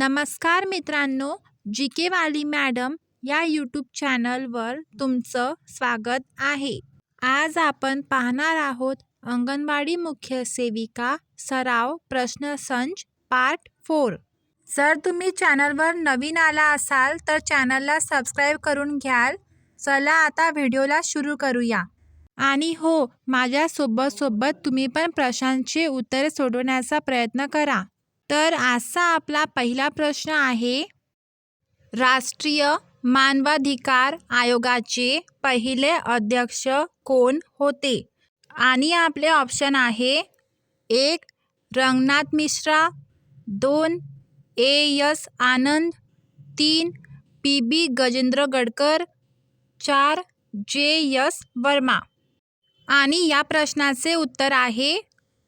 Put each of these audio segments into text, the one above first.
नमस्कार मित्रांनो जी के वाली मॅडम या यूट्यूब चॅनलवर तुमचं स्वागत आहे. आज आपण पाहणार आहोत अंगणवाडी मुख्य सेविका सराव प्रश्नसंच पार्ट फोर. जर तुम्ही चॅनलवर नवीन आला असाल तर चॅनलला सबस्क्राईब करून घ्याल. चला आता व्हिडिओला सुरू करूया. आणि हो माझ्यासोबत सोबत तुम्ही पण प्रश्नांचे उत्तरे सोडवण्याचा प्रयत्न करा. तर असा आपला पहिला प्रश्न आहे राष्ट्रीय मानवाधिकार आयोगाचे पहिले अध्यक्ष कोण होते? आणि आपले ऑप्शन आहे एक रंगनाथ मिश्रा दोन ए यस आनंद तीन पी बी गजेंद्र गडकर चार जे यस वर्मा. आणि या प्रश्नाचे उत्तर आहे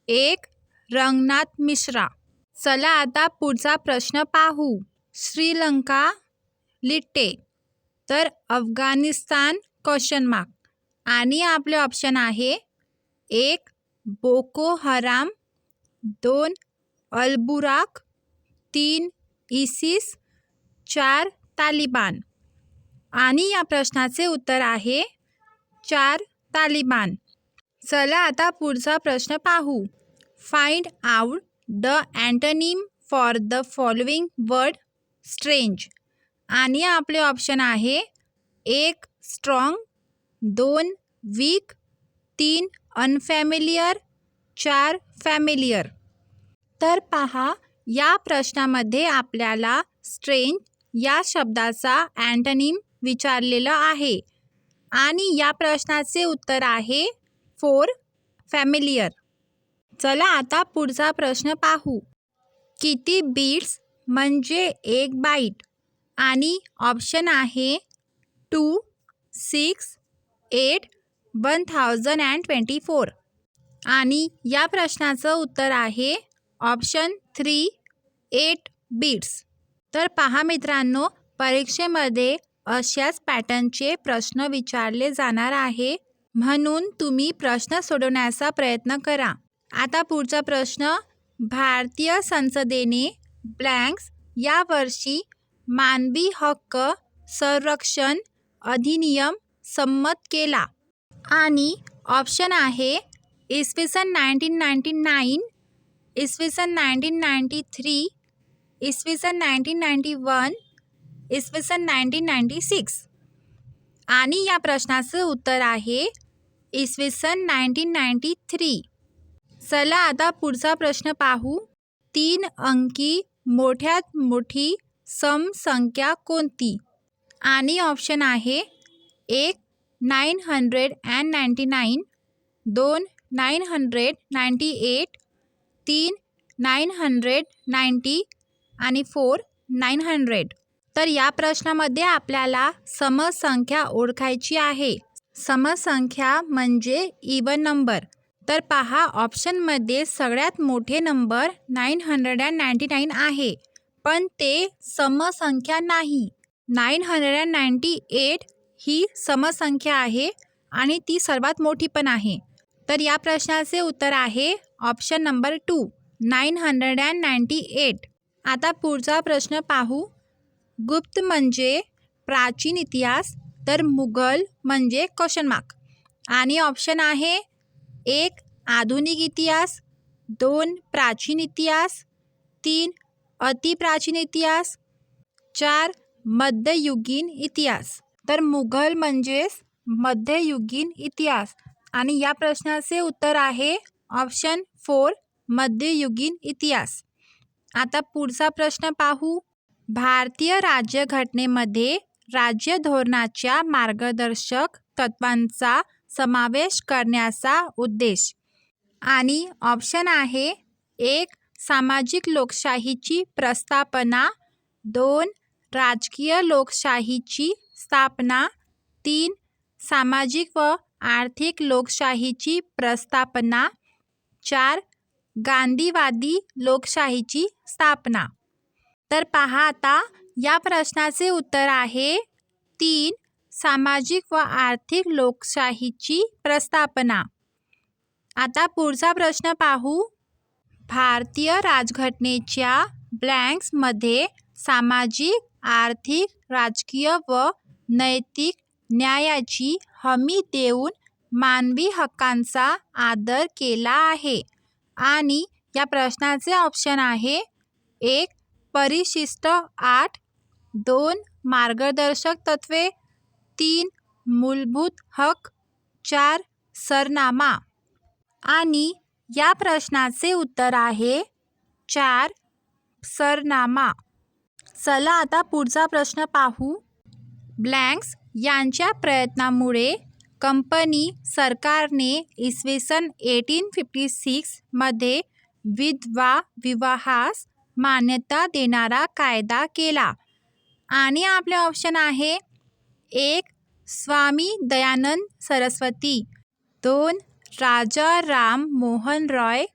एक रंगनाथ मिश्रा. चला आता पुढचा प्रश्न पाहू. श्रीलंका लिट्टे. तर अफगाणिस्तान क्वेश्चन मार्क आणि आपले ऑप्शन आहे एक बोको हराम दोन अल्बुराक तीन इसिस चार तालिबान. आणि या प्रश्नाचे उत्तर आहे चार तालिबान. चला आता पुढचा प्रश्न पाहू. Find out the antonym for the following word strange. आणि आपले ऑप्शन आहे एक स्ट्रॉंग दोन वीक तीन अनफॅमिलियर चार फॅमिलियर. तर पहा या प्रश्नामध्ये आपल्याला स्ट्रेंज या शब्दाचा अँटनिम विचारलेलं आहे. आणि या प्रश्नाचे उत्तर आहे फोर फॅमिलियर. चला आता पुढचा प्रश्न पाहू. किती बीट्स म्हणजे एक बाईट आणि ऑप्शन आहे two six eight one thousand and twenty four आणि या प्रश्नाचं उत्तर आहे ऑप्शन थ्री एट बीट्स तर पहा मित्रांनो परीक्षेमध्ये अशाच पॅटर्नचे प्रश्न विचारले जाणार आहे. म्हणून तुम्ही प्रश्न सोडवण्याचा प्रयत्न करा. आता पुढचा प्रश्न. भारतीय संसदेने ब्लँक्स या वर्षी मानवी हक्क संरक्षण अधिनियम संमत केला. आणि ऑप्शन आहे इसवी सन नाईन्टीन नाईन्टी नाईन इसवी सन नाईन्टीन नाईन्टी थ्री इसवी सन नाईन्टीन नाईन्टी वन इसवी सन नाईन्टीन नाईन्टी सिक्स आणि या प्रश्नाचं उत्तर आहे इसवी सन नाईन्टीन नाईन्टी थ्री चला आता पुढचा प्रश्न पाहू. तीन अंकी मोठ्यात मोठी समसंख्या कोणती? आणि ऑप्शन आहे एक nine hundred and ninety nine दोन नाईन हंड्रेड नाईन्टी एट तीन नाईन हंड्रेड नाईन्टी आणि फोर नाईन हंड्रेड. तर या प्रश्नामध्ये आपल्याला समसंख्या ओळखायची आहे. समसंख्या म्हणजे इवन नंबर तर पहा ऑप्शनमध्ये सगळ्यात मोठे number nine hundred and ninety nine आहे पण ते समसंख्या नाही. Nine hundred and ninety eight ही समसंख्या आहे आणि ती सर्वात मोठी पण आहे. तर या प्रश्नाचे उत्तर आहे option number two nine hundred and ninety eight. आता पुढचा प्रश्न पाहू. गुप्त म्हणजे प्राचीन इतिहास तर मुघल म्हणजे क्वेश्चन मार्क आणि ऑप्शन आहे एक आधुनिक इतिहास दोन प्राचीन इतिहास तीन अतिप्राचीन इतिहास चार मध्ययुगीन इतिहास. तर मुघल म्हणजेच मध्ययुगीन इतिहास. आणि या प्रश्नाचे उत्तर आहे ऑप्शन फोर मध्ययुगीन इतिहास. आता पुढचा प्रश्न पाहू. भारतीय राज्यघटनेमध्ये राज्य धोरणाच्या मार्गदर्शक तत्वांचा समावेश करण्याचा उद्देश. आणि ऑप्शन आहे एक सामाजिक लोकशाहीची प्रस्थापना. दोन राजकीय लोकशाहीची स्थापना. तीन सामाजिक व आर्थिक लोकशाहीची प्रस्थापना. चार गांधीवादी लोकशाहीची स्थापना. तर पहा आता या प्रश्नाचे उत्तर आहे. तीन सामाजिक व आर्थिक लोकशाहीची प्रस्थापना. आता पुढचा प्रश्न पाहू. भारतीय राजघटनेच्या ब्लँक्समध्ये सामाजिक आर्थिक राजकीय व नैतिक न्यायाची हमी देऊन मानवी हक्कांचा आदर केला आहे. आणि या प्रश्नाचे ऑप्शन आहे एक परिशिष्ट आठ दोन मार्गदर्शक तत्वे तीन मूलभूत हक चार सरनामा. आणि या प्रश्नाचे उत्तर आहे चार सरनामा. चला आता पुढचा प्रश्न पाहू. ब्लँक्स यांच्या प्रयत्नामुळे कंपनी सरकारने इसवी सन एटीन फिफ्टी सिक्समध्ये विधवा विवाहास मान्यता देणारा कायदा केला. आणि आपले ऑप्शन आहे एक स्वामी दयानंद सरस्वती दोन राजा राम मोहन रॉय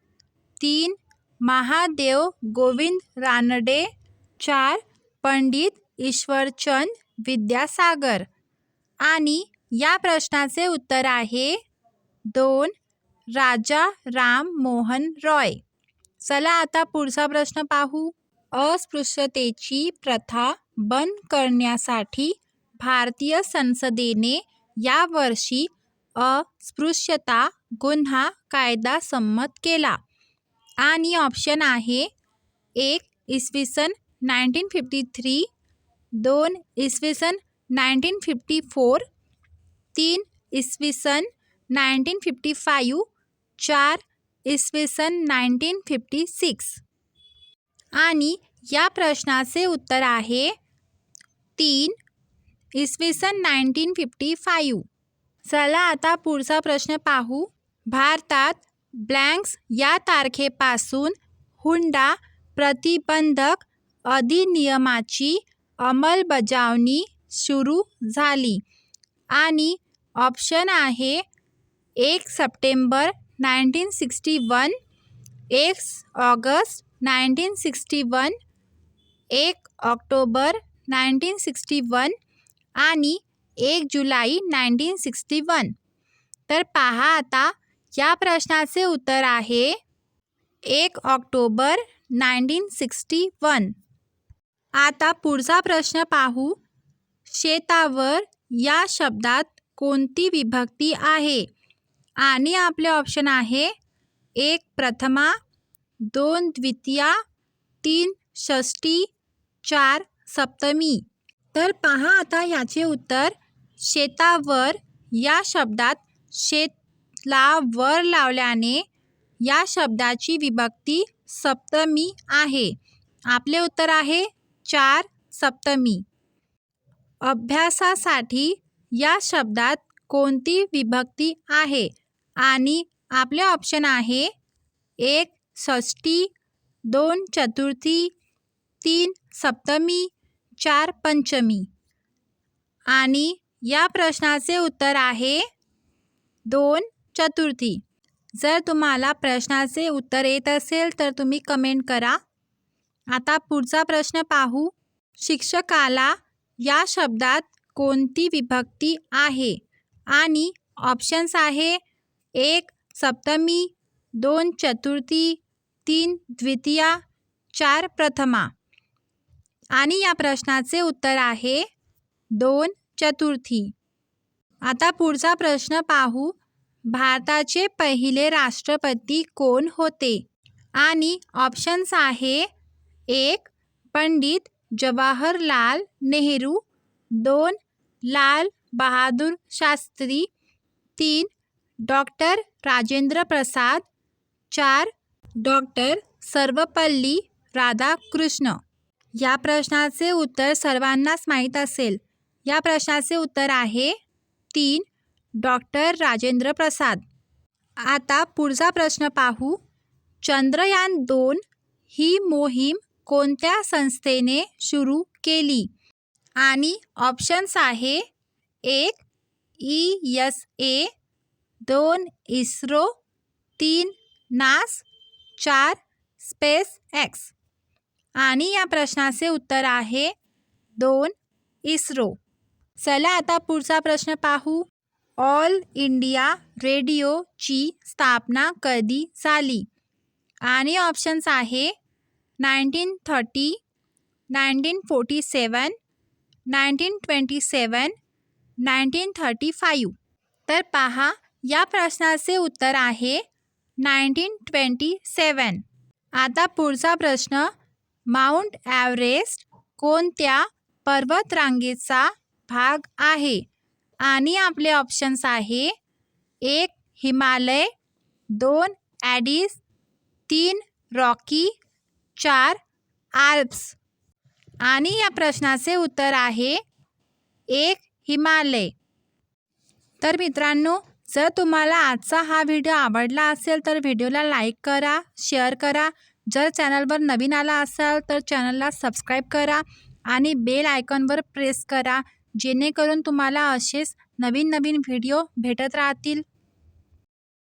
तीन महादेव गोविंद रानडे चार पंडित ईश्वरचंद विद्यासागर. आणि या प्रश्नाचे उत्तर आहे दोन राजा राम मोहन रॉय. चला आता पुढचा प्रश्न पाहू. अस्पृश्यतेची प्रथा बंद करण्यासाठी भारतीय संसदेने यावर्षी अस्पृश्यता गुन्हा कायदा संमत केला. आणि ऑप्शन आहे एक इसवी सन नाईन्टीन फिफ्टी थ्री दोन इसवी सन नाईन्टीन फिफ्टी फोर तीन इसवी सन नाईन्टीन फिफ्टी फायू चार इसवी सन नाईन्टीन फिफ्टी सिक्स. आणि या प्रश्नाचे उत्तर आहे तीन इसवी सन नाईन्टीन फिफ्टी फाईव चला आता पुढचा प्रश्न पाहू. भारतात ब्लँक्स या तारखेपासून हुंडा प्रतिबंधक अधिनियमाची अंमलबजावणी सुरू झाली आणि ऑप्शन आहे एक सप्टेंबर नाईन्टीन सिक्स्टी वन एक ऑगस्ट नाईन्टीन सिक्स्टी वन एक ऑक्टोबर नाईन्टीन सिक्स्टी वन आणि एक जुलै नाईन्टीन सिक्स्टी वन. तर पहा आता या प्रश्नाचे उत्तर आहे एक ऑक्टोबर नाईन्टीन सिक्स्टी वन. आता पुढचा प्रश्न पाहू. शेतावर या शब्दात कोणती विभक्ती आहे? आणि आपले ऑप्शन आहे एक प्रथमा दोन द्वितीया तीन षष्टी चार सप्तमी. तर पहा आता याचे उत्तर. शेतावर या शब्दात शेतला वर लावल्याने या शब्दाची विभक्ती सप्तमी आहे. आपले उत्तर आहे चार सप्तमी. अभ्यासासाठी या शब्दात कोणती विभक्ती आहे? आणि आपले ऑप्शन आहे एक षष्टी दोन चतुर्थी तीन सप्तमी चार पंचमी. आणि या प्रश्नाचे उत्तर आहे दोन चतुर्थी. जर तुम्हाला प्रश्नाचे उत्तर येत असेल तर तुम्ही कमेंट करा. आता पुढचा प्रश्न पाहू. शिक्षकाला या शब्दात कोणती विभक्ती आहे? आणि ऑप्शन्स आहे एक सप्तमी दोन चतुर्थी तीन द्वितीया चार प्रथमा. आणि या प्रश्नाचे उत्तर आहे दोन चतुर्थी. आता पुढचा प्रश्न पाहू. भारताचे पहिले राष्ट्रपती कोण होते? आणि ऑप्शन्स आहे एक पंडित जवाहरलाल नेहरू दोन लाल बहादूर शास्त्री तीन डॉक्टर राजेंद्र प्रसाद चार डॉक्टर सर्वपल्ली राधाकृष्ण. या प्रश्नाचे उत्तर सर्वांनाच माहीत असेल. या प्रश्नाचे उत्तर आहे तीन. डॉक्टर राजेंद्र प्रसाद. आता पुढचा प्रश्न पाहू. चंद्रयान दोन ही मोहीम कोणत्या संस्थेने सुरू केली? आणि ऑप्शन्स आहे एक ई यस ए दोन इस्रो तीन नास चार स्पेस एक्स. आणि या प्रश्नाचे उत्तर आहे दोन इस्रो. चला आता पुढचा प्रश्न पाहू. ऑल इंडिया रेडिओची स्थापना कधी झाली? आणि ऑप्शन्स आहे nineteen thirty nineteen forty seven nineteen twenty seven nineteen thirty five. तर पहा या प्रश्नाचे उत्तर आहे नाईन्टीन ट्वेंटी सेवन. आता पुढचा प्रश्न. माउंट ॲव्हरेस्ट कोणत्या पर्वतरांगेचा भाग आहे? आणि आपले ऑप्शन्स आहे एक हिमालय दोन ॲडिस तीन रॉकी चार आल्प्स. आणि या प्रश्नाचे उत्तर आहे एक हिमालय. तर मित्रांनो जर तुम्हाला आजचा हा व्हिडिओ आवडला असेल तर व्हिडिओला लाईक करा शेअर करा जर चॅनलवर नवीन आला असाल तर चॅनलला सबस्क्राईब करा आणि बेल आयकॉनवर प्रेस करा जेणेकरून तुम्हाला असेच नवीन नवीन व्हिडिओ भेटत राहतील.